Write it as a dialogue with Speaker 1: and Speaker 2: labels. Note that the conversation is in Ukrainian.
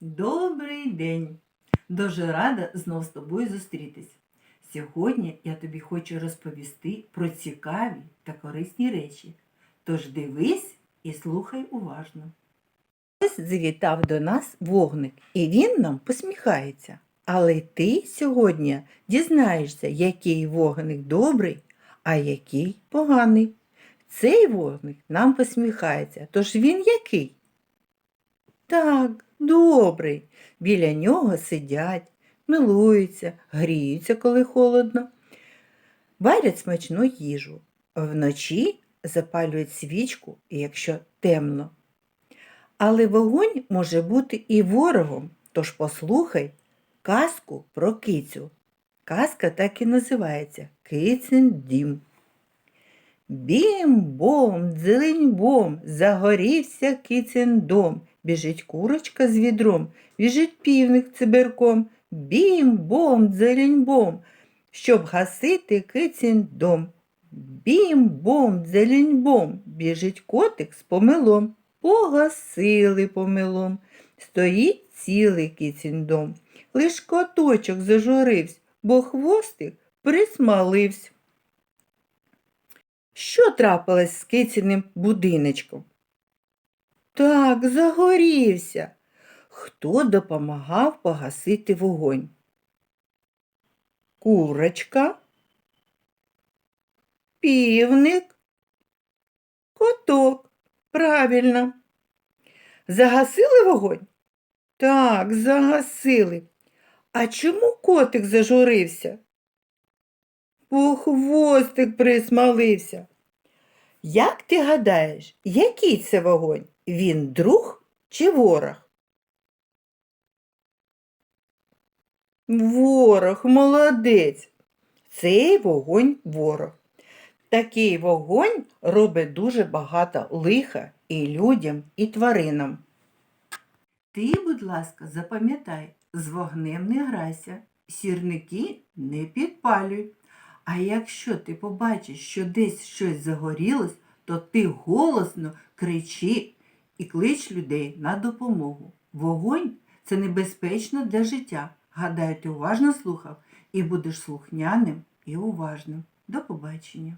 Speaker 1: Добрий день! Дуже рада знов з тобою зустрітись. Сьогодні я тобі хочу розповісти про цікаві та корисні речі. Тож дивись і слухай уважно. Ось завітав до нас вогник, і він нам посміхається. Але ти сьогодні дізнаєшся, який вогник добрий, а який поганий. Цей вогник нам посміхається, тож він який? Так, добрий. Біля нього сидять, милуються, гріються, коли холодно, варять смачну їжу. Вночі запалюють свічку, якщо темно. Але вогонь може бути і ворогом, тож послухай казку про кицю. Казка так і називається Кицин дім. Бім-бом, дзелень-бом, загорівся кицин дом. Біжить курочка з відром, біжить півник циберком. Бім-бом, дзелень-бом, щоб гасити кицин дом. Бім-бом, дзелень-бом, біжить котик з помилом. Погасили помилом. Стоїть цілий кицин дом. Лиш коточок зажурився, бо хвостик присмалився. Що трапилось з кицяним будиночком? Так, загорівся. Хто допомагав погасити вогонь? Курочка, півник, коток. Правильно. Загасили вогонь? Так, загасили. А чому котик зажурився? Бо хвостик присмалився. Як ти гадаєш, який це вогонь? Він друг чи ворог? Ворог, молодець. Цей вогонь ворог. Такий вогонь робить дуже багато лиха і людям, і тваринам. Ти, будь ласка, запам'ятай, з вогнем не грайся, сірники не підпалюй. А якщо ти побачиш, що десь щось загорілось, то ти голосно кричи і клич людей на допомогу. Вогонь це небезпечно для життя. Гадаю, ти уважно слухав і будеш слухняним і уважним. До побачення.